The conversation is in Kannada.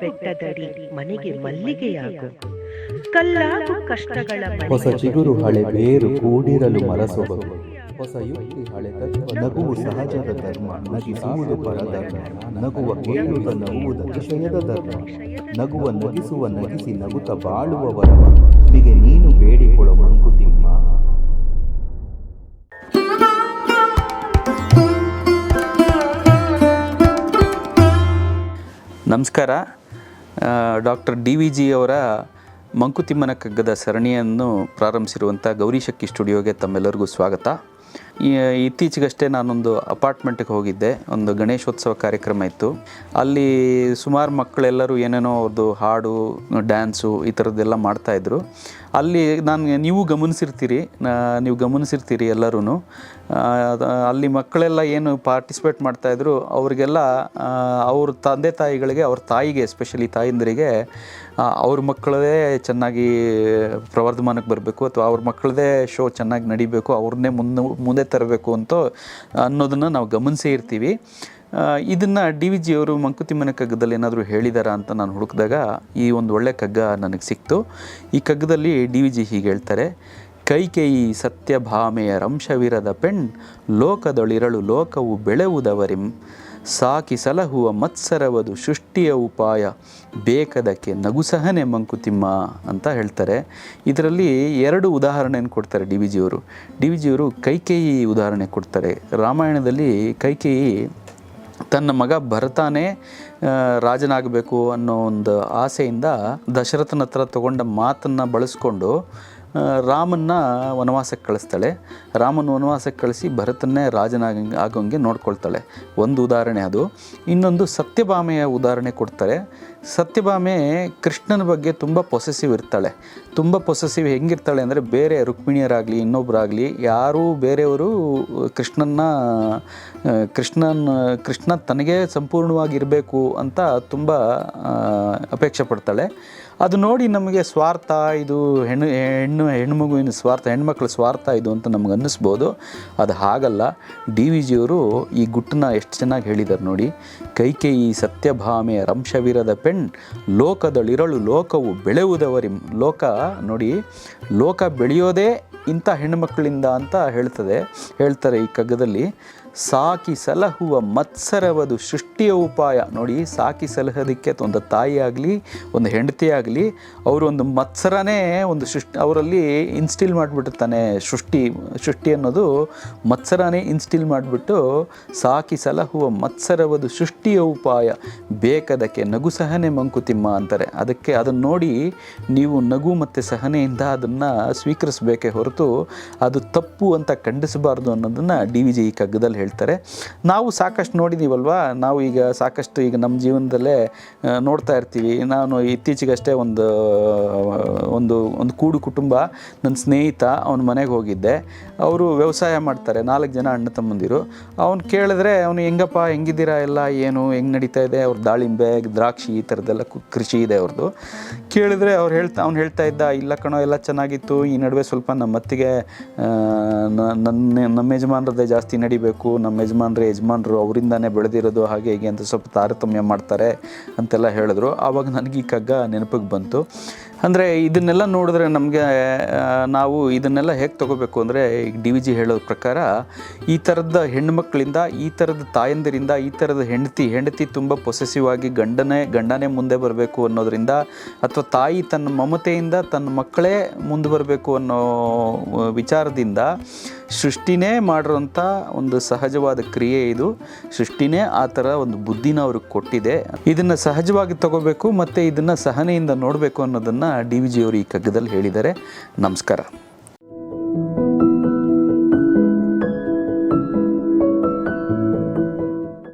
ಬೆಟ್ಟದಡಿ ಮನೆಗೆ ಮಲ್ಲಿಗೆಯಾಗು. ಕಲ್ಲಾಗು ಕಷ್ಟಗಳ ಹೊಸ ಚಿಗುರು ಹಳೆ ಬೇರು ಕೂಡಿರಲು ಮರಸೊಬಗು. ಹೊಸ ಯುಕ್ತಿ ಹಳೆ ತತ್ವ ನಗುವು ಸಹಜದ ಧರ್ಮ ನಗಿಸುವುದು ಪರಧರ್ಮ ನಗುವ ಕೇಳುವ ನಗುವುದು ವಿಷಯದ ಧರ್ಮ ನಗುವ ನಗಿಸುವ ನಗಿಸಿ ನಗುತ್ತ ಬಾಳುವ ವರವ. ನೀನು ಬೇಡಿಕೊಳ್ಳೋ ಮಂಕುತಿಮ್ಮ. ನಮಸ್ಕಾರ. ಡಾಕ್ಟರ್ ಡಿ ವಿ ಜಿ ಅವರ ಮಂಕುತಿಮ್ಮನ ಕಗ್ಗದ ಸರಣಿಯನ್ನು ಪ್ರಾರಂಭಿಸಿರುವಂಥ ಗೌರಿಶಕ್ತಿ ಸ್ಟುಡಿಯೋಗೆ ತಮ್ಮೆಲ್ಲರಿಗೂ ಸ್ವಾಗತ. ಇತ್ತೀಚೆಗಷ್ಟೇ ನಾನೊಂದು ಅಪಾರ್ಟ್ಮೆಂಟ್ಗೆ ಹೋಗಿದ್ದೆ. ಒಂದು ಗಣೇಶೋತ್ಸವ ಕಾರ್ಯಕ್ರಮ ಇತ್ತು. ಅಲ್ಲಿ ಸುಮಾರು ಮಕ್ಕಳೆಲ್ಲರೂ ಏನೇನೋ ಅವ್ರದ್ದು ಹಾಡು, ಡ್ಯಾನ್ಸು ಈ ಥರದ್ದೆಲ್ಲ ಮಾಡ್ತಾಯಿದ್ರು ಅಲ್ಲಿ ನಾನು ನೀವು ಗಮನಿಸಿರ್ತೀರಿ ನೀವು ಗಮನಿಸಿರ್ತೀರಿ ಎಲ್ಲರೂ ಅಲ್ಲಿ ಮಕ್ಕಳೆಲ್ಲ ಏನು ಪಾರ್ಟಿಸಿಪೇಟ್ ಮಾಡ್ತಾಯಿದ್ರು ಅವರಿಗೆಲ್ಲ ಅವ್ರ ತಂದೆ ತಾಯಿಗಳಿಗೆ, ಅವ್ರ ತಾಯಿಗೆ ಎಸ್ಪೆಷಲಿ ತಾಯಂದಿರಿಗೆ ಅವ್ರ ಮಕ್ಕಳದೇ ಚೆನ್ನಾಗಿ ಪ್ರವರ್ಧಮಾನಕ್ಕೆ ಬರಬೇಕು ಅಥವಾ ಅವ್ರ ಮಕ್ಕಳದೇ ಶೋ ಚೆನ್ನಾಗಿ ನಡಿಬೇಕು, ಅವ್ರನ್ನೇ ಮುಂದೆ ಮುಂದೆ ತರಬೇಕು ಅಂತ ಅನ್ನೋದನ್ನು ನಾವು ಗಮನಿಸೇ ಇರ್ತೀವಿ. ಇದನ್ನು ಡಿ ವಿ ಜಿ ಅವರು ಮಂಕುತಿಮ್ಮನ ಕಗ್ಗದಲ್ಲಿ ಏನಾದರೂ ಹೇಳಿದಾರಾ ಅಂತ ನಾನು ಹುಡುಕಿದಾಗ ಈ ಒಂದು ಒಳ್ಳೆ ಕಗ್ಗ ನನಗೆ ಸಿಕ್ತು. ಈ ಕಗ್ಗದಲ್ಲಿ ಡಿ ವಿ ಜಿ ಹೀಗೆ ಹೇಳ್ತಾರೆ ಕೈಕೇಯಿ ಸತ್ಯಭಾಮೆಯ ರಂಶವಿರದ ಪೆಣ್, ಲೋಕದೊಳಿರಳು ಲೋಕವು ಬೆಳೆವುದವರಿಂ, ಸಾಕಿ ಸಲಹುವ ಮತ್ಸರವದು ಸೃಷ್ಟಿಯ ಉಪಾಯ, ಬೇಕದಕ್ಕೆ ನಗುಸಹನೆ ಮಂಕುತಿಮ್ಮ ಅಂತ ಹೇಳ್ತಾರೆ. ಇದರಲ್ಲಿ ಎರಡು ಉದಾಹರಣೆಯನ್ನು ಕೊಡ್ತಾರೆ ಡಿ ವಿ ಜಿಯವರು ಡಿ ವಿ ಜಿಯವರು ಕೈಕೇಯಿ ಉದಾಹರಣೆ ಕೊಡ್ತಾರೆ. ರಾಮಾಯಣದಲ್ಲಿ ಕೈಕೇಯಿ ತನ್ನ ಮಗ ಭರತಾನೇ ರಾಜನಾಗಬೇಕು ಅನ್ನೋ ಒಂದು ಆಸೆಯಿಂದ ದಶರಥನ ಹತ್ರ ತಗೊಂಡ ಮಾತನ್ನು ಬಳಸ್ಕೊಂಡು ರಾಮನ್ನ ವನವಾಸಕ್ಕೆ ಕಳಿಸ್ತಾಳೆ. ರಾಮನ ವನವಾಸಕ್ಕೆ ಕಳಿಸಿ ಭರತನ್ನೇ ರಾಜನಾಗ ಆಗೋಂಗೆ ನೋಡ್ಕೊಳ್ತಾಳೆ. ಒಂದು ಉದಾಹರಣೆ ಅದು. ಇನ್ನೊಂದು ಸತ್ಯಭಾಮೆಯ ಉದಾಹರಣೆ ಕೊಡ್ತಾರೆ. ಸತ್ಯಭಾಮೆ ಕೃಷ್ಣನ ಬಗ್ಗೆ ತುಂಬ ಪೊಸೆಸಿವ್ ಇರ್ತಾಳೆ. ತುಂಬ ಪೊಸೆಸಿವ್ ಹೆಂಗಿರ್ತಾಳೆ ಅಂದರೆ ಬೇರೆ ರುಕ್ಮಿಣಿಯರಾಗಲಿ ಇನ್ನೊಬ್ಬರಾಗಲಿ ಯಾರೂ ಬೇರೆಯವರು, ಕೃಷ್ಣನ್ನ ಕೃಷ್ಣನ, ಕೃಷ್ಣ ತನಗೆ ಸಂಪೂರ್ಣವಾಗಿರಬೇಕು ಅಂತ ತುಂಬ ಅಪೇಕ್ಷೆ ಪಡ್ತಾಳೆ. ಅದು ನೋಡಿ ನಮಗೆ ಸ್ವಾರ್ಥ, ಇದು ಹೆಣ್ಣು ಹೆಣ್ಣು ಹೆಣ್ಮಗುವಿನ ಸ್ವಾರ್ಥ, ಹೆಣ್ಮಕ್ಳ ಸ್ವಾರ್ಥ ಇದು ಅಂತ ನಮ್ಗೆ ಅನ್ನಿಸ್ಬೋದು. ಅದು ಹಾಗಲ್ಲ. ಡಿ ವಿ ಜಿಯವರು ಈ ಗುಟ್ಟನ್ನ ಎಷ್ಟು ಚೆನ್ನಾಗಿ ಹೇಳಿದ್ದಾರೆ ನೋಡಿ. ಕೈಕೇಯಿ ಸತ್ಯಭಾಮೆ ರಂಶವೀರದ ರಂಶವಿರದ ಪೆಣ್ ಲೋಕದಳಿರಳು ಲೋಕವು ಬೆಳೆಯುವುದವರಿ, ಲೋಕ ನೋಡಿ, ಲೋಕ ಬೆಳೆಯೋದೇ ಇಂಥ ಹೆಣ್ಣುಮಕ್ಕಳಿಂದ ಅಂತ ಹೇಳ್ತದೆ, ಹೇಳ್ತಾರೆ ಈ ಕಗ್ಗದಲ್ಲಿ. ಸಾಕಿ ಸಲಹುವ ಮತ್ಸರವದು ಸೃಷ್ಟಿಯ ಉಪಾಯ. ನೋಡಿ ಸಾಕಿ ಸಲಹೋದಕ್ಕೆ ಒಂದು ತಾಯಿ ಆಗಲಿ, ಒಂದು ಹೆಂಡತಿ ಆಗಲಿ, ಅವರು ಒಂದು ಮತ್ಸರನೇ ಒಂದು ಸೃಷ್ಟಿ, ಅವರಲ್ಲಿ ಇನ್ಸ್ಟಿಲ್ ಮಾಡಿಬಿಟ್ಟಿರ್ತಾನೆ ಸೃಷ್ಟಿ ಸೃಷ್ಟಿ ಅನ್ನೋದು ಮತ್ಸರನೇ ಇನ್ಸ್ಟಿಲ್ ಮಾಡಿಬಿಟ್ಟು ಸಾಕಿ ಸಲಹುವ ಮತ್ಸರವದು ಸೃಷ್ಟಿಯ ಉಪಾಯ. ಬೇಕದಕ್ಕೆ ನಗು ಸಹನೆ ಮಂಕುತಿಮ್ಮ ಅಂತಾರೆ. ಅದಕ್ಕೆ ಅದನ್ನು ನೋಡಿ ನೀವು ನಗು ಮತ್ತು ಸಹನೆಯಿಂದ ಅದನ್ನು ಸ್ವೀಕರಿಸಬೇಕೇ ಹೊರತು ಅದು ತಪ್ಪು ಅಂತ ಖಂಡಿಸಬಾರ್ದು ಅನ್ನೋದನ್ನು ಡಿ ವಿ ಜಿ ಈ ಕಗ್ಗದಲ್ಲಿ ಹೇಳ್ತಾರೆ. ನಾವು ಸಾಕಷ್ಟು ನೋಡಿದ್ದೀವಲ್ವಾ ನಾವು ಈಗ ಸಾಕಷ್ಟು ಈಗ ನಮ್ಮ ಜೀವನದಲ್ಲೇ ನೋಡ್ತಾ ಇರ್ತೀವಿ. ನಾನು ಇತ್ತೀಚೆಗಷ್ಟೇ ಒಂದು ಒಂದು ಒಂದು ಕೂಡು ಕುಟುಂಬ, ನನ್ನ ಸ್ನೇಹಿತ, ಅವನ ಮನೆಗೆ ಹೋಗಿದ್ದೆ. ಅವರು ವ್ಯವಸಾಯ ಮಾಡ್ತಾರೆ, ನಾಲ್ಕು ಜನ ಅಣ್ಣ ತಮ್ಮಂದಿರು. ಅವ್ನು ಕೇಳಿದ್ರೆ, ಅವನು ಹೆಂಗಪ್ಪ, ಹೆಂಗಿದ್ದೀರಾ ಎಲ್ಲ, ಏನು, ಹೆಂಗೆ ನಡೀತಾ ಇದೆ? ಅವ್ರ ದಾಳಿಂಬೆ, ದ್ರಾಕ್ಷಿ ಈ ಥರದ್ದೆಲ್ಲ ಕೃಷಿ ಇದೆ ಅವ್ರದ್ದು ಕೇಳಿದ್ರೆ ಅವ್ರು ಹೇಳ್ತಾ, ಅವ್ನು ಹೇಳ್ತಾ ಇದ್ದ, ಇಲ್ಲ ಕಣೋ, ಎಲ್ಲ ಚೆನ್ನಾಗಿತ್ತು, ಈ ನಡುವೆ ಸ್ವಲ್ಪ ನಮ್ಮತ್ತಿಗೆ ನನ್ನ, ನಮ್ಮ ಯಜಮಾನ್ರದ್ದೇ ಜಾಸ್ತಿ ನಡಿಬೇಕು, ನಮ್ಮ ಯಜಮಾನ್ರ ಯಜಮಾನ್ರು, ಅವರಿಂದನೇ ಬೆಳೆದಿರೋದು ಹಾಗೆ ಹೀಗೆ ಅಂತ ಸ್ವಲ್ಪ ತಾರತಮ್ಯ ಮಾಡ್ತಾರೆ, ಅಂತೆಲ್ಲ ಹೇಳಿದ್ರು. ಆವಾಗ ನನಗೆ ಈ ಕಗ್ಗ ನೆನಪಿಗೆ ಬಂತು. ಅಂದರೆ ಇದನ್ನೆಲ್ಲ ನೋಡಿದ್ರೆ ನಮಗೆ ನಾವು ಇದನ್ನೆಲ್ಲ ಹೇಗೆ ತಗೋಬೇಕು ಅಂದರೆ, ಈಗ ಡಿ ವಿ ಜಿ ಹೇಳೋ ಪ್ರಕಾರ ಈ ಥರದ ಹೆಣ್ಣುಮಕ್ಕಳಿಂದ ಈ ಥರದ ತಾಯಂದಿರಿಂದ, ಈ ಥರದ ಹೆಂಡತಿ ಹೆಂಡತಿ ತುಂಬ ಪೊಸೆಸಿವ್ ಆಗಿ ಗಂಡನೇ ಗಂಡನೇ ಮುಂದೆ ಬರಬೇಕು ಅನ್ನೋದರಿಂದ ಅಥವಾ ತಾಯಿ ತನ್ನ ಮಮತೆಯಿಂದ ತನ್ನ ಮಕ್ಕಳೇ ಮುಂದೆ ಬರಬೇಕು ಅನ್ನೋ ವಿಚಾರದಿಂದ ಸೃಷ್ಟಿನೇ ಮಾಡಿರೋಂಥ ಒಂದು ಸಹಜವಾದ ಕ್ರಿಯೆ ಇದು. ಸೃಷ್ಟಿನೇ ಆ ಥರ ಒಂದು ಬುದ್ಧಿನ ಅವ್ರಿಗೆ ಕೊಟ್ಟಿದೆ. ಇದನ್ನು ಸಹಜವಾಗಿ ತಗೋಬೇಕು ಮತ್ತು ಇದನ್ನು ಸಹನೆಯಿಂದ ನೋಡಬೇಕು ಅನ್ನೋದನ್ನು ಡಿ ವಿ ಜಿಯವರು ಈ ಕಗ್ಗದಲ್ಲಿ ಹೇಳಿದ್ದಾರೆ. ನಮಸ್ಕಾರ.